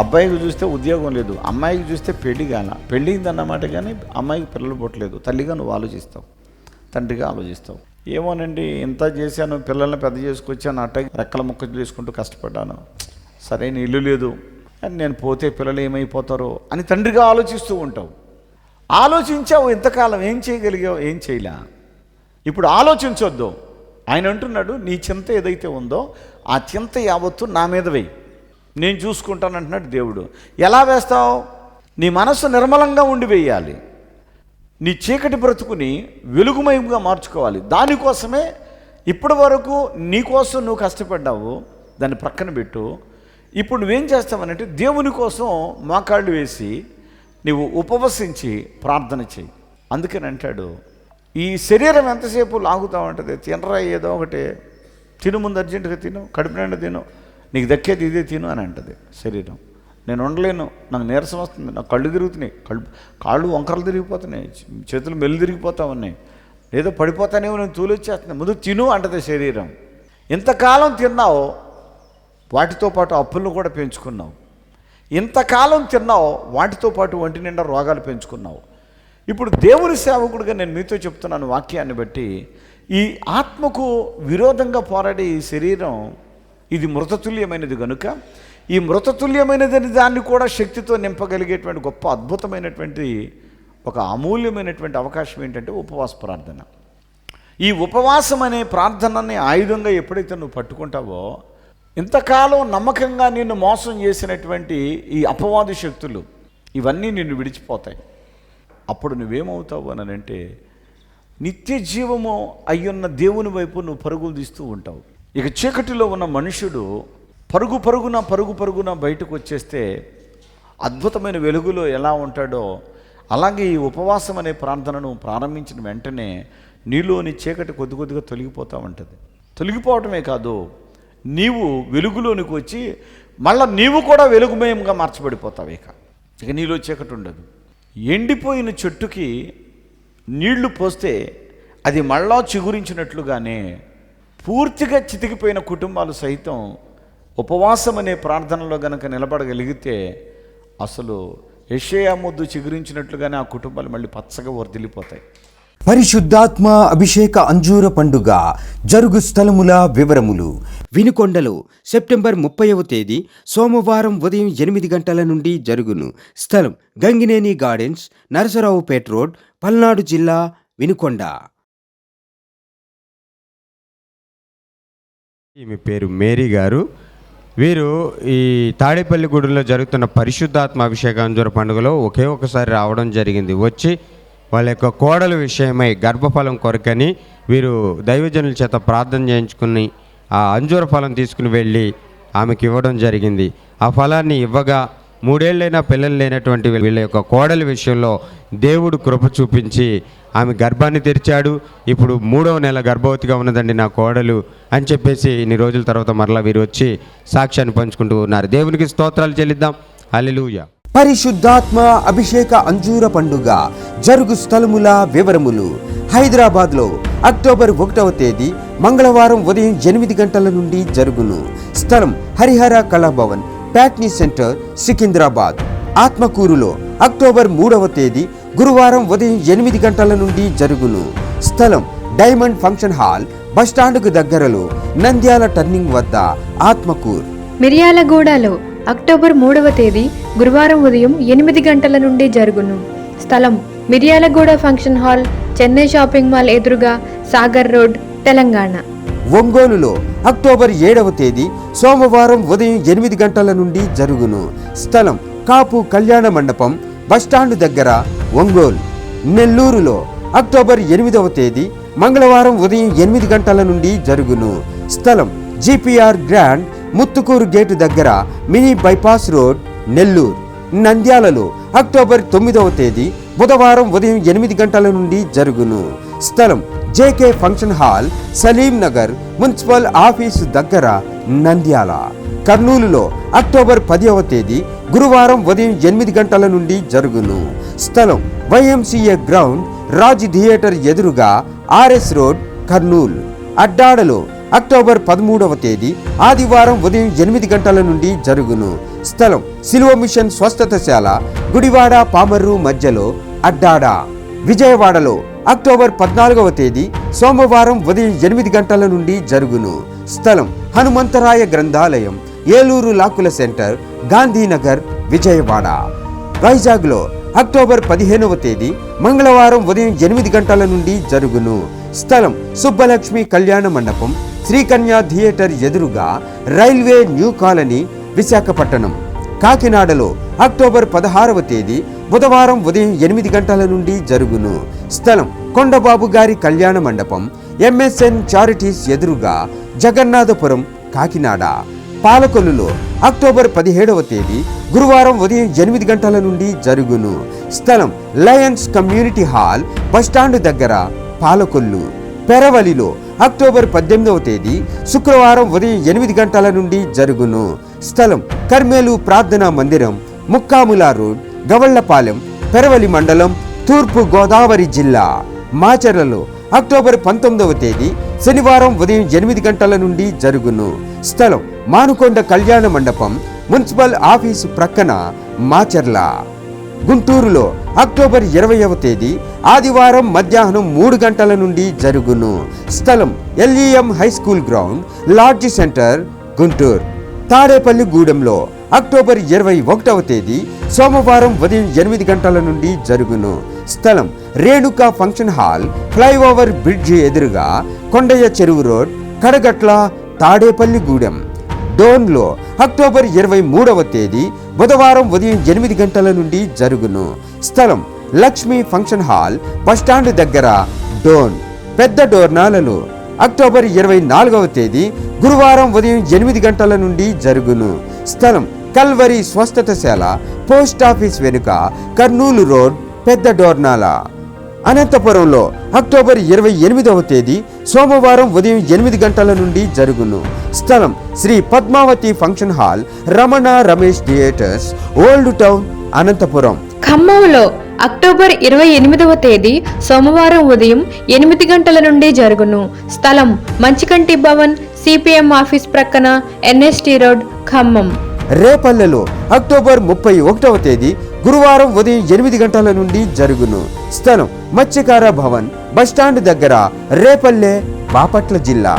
అబ్బాయికి చూస్తే ఉద్యోగం లేదు అమ్మాయికి చూస్తే పెళ్ళి కాల పెళ్ళిందన్నమాట కానీ అమ్మాయికి పిల్లలు పుట్టలేదు. తల్లిగా నువ్వు ఆలోచిస్తావు తండ్రిగా ఆలోచిస్తావు. ఏమోనండి ఇంత చేశాను పిల్లల్ని పెద్ద చేసుకొచ్చాను అట్ట రెక్కల ముక్కలు చేసుకుంటూ కష్టపడ్డాను. సరైన ఇల్లు లేదు అని నేను పోతే పిల్లలు ఏమైపోతారో అని తండ్రిగా ఆలోచిస్తూ ఉంటావు. ఆలోచించావు ఇంతకాలం ఏం చేయగలిగావు? ఏం చేయలే? ఇప్పుడు ఆలోచించొద్దు. ఆయన అంటున్నాడు నీ చింత ఏదైతే ఉందో ఆ చింత యావత్తు నా మీద వెయ్యి నేను చూసుకుంటాను అంటున్నాడు దేవుడు. ఎలా వేస్తావు? నీ మనస్సు నిర్మలంగా ఉండి వేయాలి. నీ చీకటి బ్రతుకుని వెలుగుమయంగా మార్చుకోవాలి. దానికోసమే ఇప్పటి వరకు నీకోసం నువ్వు కష్టపడ్డావు. దాన్ని ప్రక్కన పెట్టు. ఇప్పుడు నువ్వేం చేస్తావనంటే దేవుని కోసం మోకాళ్ళు వేసి నీవు ఉపవసించి ప్రార్థన చేయి అందుకని అంటాడు ఈ శరీరం ఎంతసేపు లాగుతూ ఉంటుంది తినరా ఏదో ఒకటి. తిను ముందు అర్జెంటుగా తిను కడుపు నిండా తిను. నీకు దక్కేది ఇదే తిను అని అంటది శరీరం. నేను ఉండలేను నాకు నీరసం వస్తుంది నాకు కళ్ళు తిరుగుతున్నాయి కళ్ళు కాళ్ళు వంకరలు తిరిగిపోతున్నాయి చేతులు మెల్లు తిరిగిపోతా ఉన్నాయి. ఏదో పడిపోతానేమో నేను తూలొచ్చేస్తున్నాను ముందు తిను అంటది శరీరం. ఇంతకాలం తిన్నావు వాటితో పాటు అప్పులను కూడా పెంచుకున్నావు. ఇంతకాలం తిన్నావు వాటితో పాటు ఒంటి నిండా రోగాలు పెంచుకున్నావు. ఇప్పుడు దేవుని సేవకుడిగా నేను మీతో చెప్తున్నాను వాక్యాన్ని బట్టి ఈ ఆత్మకు విరోధంగా పోరాడే ఈ శరీరం ఇది మృతతుల్యమైనది కనుక ఈ మృతతుల్యమైనదని దాన్ని కూడా శక్తితో నింపగలిగేటువంటి గొప్ప అద్భుతమైనటువంటి ఒక అమూల్యమైనటువంటి అవకాశం ఏంటంటే ఉపవాస ప్రార్థన. ఈ ఉపవాసం అనే ప్రార్థనని ఆయుధంగా ఎప్పుడైతే నువ్వు పట్టుకుంటావో ఇంతకాలం నమ్మకంగా నిన్ను మోసం చేసినటువంటి ఈ అపవాది శక్తులు ఇవన్నీ నిన్ను విడిచిపోతాయి. అప్పుడు నువ్వేమవుతావు అని అంటే నిత్య జీవము అయ్యున్న దేవుని వైపు నువ్వు పరుగులు తీస్తూ ఉంటావు. ఇక చీకటిలో ఉన్న మనుషుడు పరుగు పరుగున పరుగు పరుగున బయటకు వచ్చేస్తే అద్భుతమైన వెలుగులో ఎలా ఉంటాడో అలాగే ఈ ఉపవాసం అనే ప్రార్థనను ప్రారంభించిన వెంటనే నీలోని చీకటి కొద్ది కొద్దిగా తొలగిపోతూ ఉంటుంది. తొలగిపోవటమే కాదు నీవు వెలుగులోనికి వచ్చి మళ్ళీ నీవు కూడా వెలుగుమయంగా మార్చబడిపోతావు ఇక. ఇక నీలో చీకటి ఉండదు. ఎండిపోయిన చెట్టుకి నీళ్ళు పోస్తే అది మళ్ళా చిగురించినట్లుగానే పూర్తిగా చితికిపోయిన కుటుంబాలు సైతం ఉపవాసం అనే ప్రార్థనలో గనక నిలబడగలిగితే అసలు యషయా ముద్దు చిగురించినట్లుగానే ఆ కుటుంబాలు మళ్ళీ పచ్చగా వర్ధిల్లిపోతాయి పరిశుద్ధాత్మ అభిషేక అంజూర పండుగ జరుగు స్థలముల వివరములు. వినుకొండలో సెప్టెంబర్ ముప్పైవ తేదీ సోమవారం ఉదయం ఎనిమిది గంటల నుండి జరుగును. స్థలం గంగినేని గార్డెన్స్ నరసరావుపేట రోడ్ పల్నాడు జిల్లా వినుకొండ. ఈమె పేరు మేరీ గారు. వీరు ఈ తాడేపల్లిగూడెంలో జరుగుతున్న పరిశుద్ధాత్మ అభిషేకాంజుర పండుగలో ఒకే ఒకసారి రావడం జరిగింది. వచ్చి వాళ్ళ యొక్క కోడల విషయమై గర్భఫలం కొరకని వీరు దైవజనుల చేత ప్రార్థన చేయించుకుని ఆ అంజూర ఫలం తీసుకుని వెళ్ళి ఆమెకి ఇవ్వడం జరిగింది. ఆ ఫలాన్ని ఇవ్వగా మూడేళ్ళైనా పిల్లలు లేనటువంటి వీళ్ళ యొక్క కోడలి విషయంలో దేవుడు కృప చూపించి ఆమె గర్భాన్ని తెరిచాడు. ఇప్పుడు మూడవ నెల గర్భవతిగా ఉన్నదండి నా కోడలు అని చెప్పేసి ఇన్ని రోజుల తర్వాత మరలా వీరు వచ్చి సాక్ష్యాన్ని పంచుకుంటూ ఉన్నారు. దేవునికి స్తోత్రాలు చెల్లిద్దాం. అల్లెలూయ పరిశుద్ధాత్మ అభిషేక అంజూర పండుగ జరుగు స్థలముల వివరములు. హైదరాబాద్లో అక్టోబర్ ఒకటవ తేదీ మంగళవారం ఉదయం ఎనిమిది గంటల నుండి జరుగును. స్థలం హరిహర కళాభవన్ ప్యాట్నీ సెంటర్ సికింద్రాబాద్. ఆత్మకూరులో అక్టోబర్ మూడవ తేదీ గురువారం ఉదయం ఎనిమిది గంటల నుండి జరుగును. స్థలం డైమండ్ ఫంక్షన్ హాల్ బస్టాండ్కు దగ్గరలో నంద్యాల టర్నింగ్ వద్ద ఆత్మకూర్. మిర్యాలగూడలో అక్టోబర్ మూడవ తేదీ గురువారం ఉదయం ఎనిమిది గంటల నుండి జరుగును. స్థలం Miryalaguda function hall Chennai shopping mall ఎదురుగా సాగర్ రోడ్ తెలంగాణ. ఒంగోలులో అక్టోబర్ ఏడవ తేదీ సోమవారం ఉదయం ఎనిమిది గంటల నుండి జరుగును. స్థలం కాపు కళ్యాణ మండపం బస్టాండ్ దగ్గర ఒంగోలు నెల్లూరులో అక్టోబర్ ఎనిమిదవ తేదీ మంగళవారం ఉదయం ఎనిమిది గంటల నుండి జరుగును. స్థలం జిపిఆర్ గ్రాండ్ ముత్తుకూరు గేటు దగ్గర మినీ బైపాస్ రోడ్ నెల్లూరు. నంద్యాలలో అక్టోబర్ తొమ్మిదవ తేదీ బుధవారం ఉదయం ఎనిమిది గంటల నుండి జరుగును. స్థలం JK function hall Salim Nagar municipal office దగ్గర నంద్యాల. కర్నూలులో అక్టోబర్ పదివ తేదీ గురువారం ఉదయం ఎనిమిది గంటల నుండి జరుగును. స్థలం వైఎంసీఏ గ్రౌండ్ రాజ్ థియేటర్ ఎదురుగా ఆర్ఎస్ రోడ్ కర్నూలు. అడ్డాడలో అక్టోబర్ పదమూడవ తేదీ ఆదివారం ఉదయం ఎనిమిది గంటల నుండి జరుగును. స్థలం సిల్వ మిషన్ స్వస్థతశాల గుడివాడ పామర్రు మధ్యలో అడ్డాడ. విజయవాడలో అక్టోబర్ పద్నాలుగవ తేదీ సోమవారం ఉదయం ఎనిమిది గంటల నుండి జరుగును. స్థలం హనుమంతరాయ గ్రంథాలయం ఏలూరు లాకుల సెంటర్ గాంధీనగర్ విజయవాడ. వైజాగ్లో అక్టోబర్ పదిహేనవ తేదీ మంగళవారం ఉదయం ఎనిమిది గంటల నుండి జరుగును. స్థలం సుబ్బలక్ష్మి కళ్యాణ మండపం శ్రీకన్యా థియేటర్ ఎదురుగా రైల్వే న్యూ కాలనీ విశాఖపట్నం కాకినాడలో అక్టోబర్ పదహారవ తేదీ బుధవారం ఉదయం ఎనిమిది గంటల నుండి జరుగును. స్థలం కొండబాబు గారి కళ్యాణ మండపం ఎంఎస్ఎన్ చారిటీస్ ఎదురుగా జగన్నాథపురం కాకినాడ. పాలకొల్లులో అక్టోబర్ పదిహేడవ తేదీ గురువారం ఉదయం ఎనిమిది గంటల నుండి జరుగును. స్థలం లయన్స్ కమ్యూనిటీ హాల్ బస్టాండ్ దగ్గర పాలకొల్లు. పెరవలిలో అక్టోబర్ పద్దెనిమిదవ తేదీ శుక్రవారం ఉదయం ఎనిమిది గంటల నుండి జరుగును. స్థలం కర్మేలు ప్రార్థనా మందిరం ముక్కాముల రోడ్ గవళ్ళపాలెం పెరవలి మండలం తూర్పు గోదావరి జిల్లా. మాచర్లలో అక్టోబర్ పంతొమ్మిదవ తేదీ శనివారం ఉదయం ఎనిమిది గంటల నుండి జరుగును. స్థలం మానుకొండ కళ్యాణ మండపం మున్సిపల్ ఆఫీసు ప్రక్కన మాచర్ల. గుంటూరులో అక్టోబర్ ఇరవైవ తేదీ ఆదివారం మధ్యాహ్నం మూడు గంటల నుండి జరుగును. స్థలం LEM high school ground lodge centre Guntur. Tadepalli గూడెంలో October ఇరవై ఒకటవ తేదీ సోమవారం ఉదయం ఎనిమిది గంటల నుండి జరుగును. స్థలం Renuka function hall flyover bridge ఎదురుగా కొండయ్య చెరువు రోడ్ కడగట్ల తాడేపల్లి గూడెం. డోన్లో అక్టోబర్ ఇరవై మూడవ తేదీ బుధవారం ఉదయం ఎనిమిది గంటల నుండి జరుగును. స్థలం లక్ష్మీ ఫంక్షన్ హాల్ బస్టాండ్ దగ్గర డోన్ పెద్ద డోర్నాలలో. అక్టోబర్ ఇరవై నాలుగవ తేదీ గురువారం ఉదయం ఎనిమిది గంటల నుండి జరుగును. స్థలం కల్వరి స్వస్థతశాల పోస్ట్ ఆఫీస్ వెనుక కర్నూలు రోడ్ పెద్ద డోర్నాల. అనంతపురంలో అక్టోబర్ ఇరవై ఎనిమిదవ తేదీ సోమవారం ఉదయం ఎనిమిది గంటల నుండి జరుగును. స్థలం Shri Padmavathi function hall Ramana Ramesh theatres old town Anantapur. ఖమ్మంలో అక్టోబర్ ఇరవై ఎనిమిదవ తేదీ సోమవారం ఉదయం ఎనిమిది గంటల నుండి జరుగును. స్థలం మంచికంటి భవన్ సిపిఎం ఆఫీస్ ప్రక్కన ఎన్ఎస్టి రోడ్ ఖమ్మం. రేపల్లెలో అక్టోబర్ ముప్పై ఒకటవ తేదీ గురువారం ఉదయం ఎనిమిది గంటల నుండి జరుగును. స్థలం మత్స్యకార భవన్ బస్టాండ్ దగ్గర రేపల్లె బాపట్ల జిల్లా.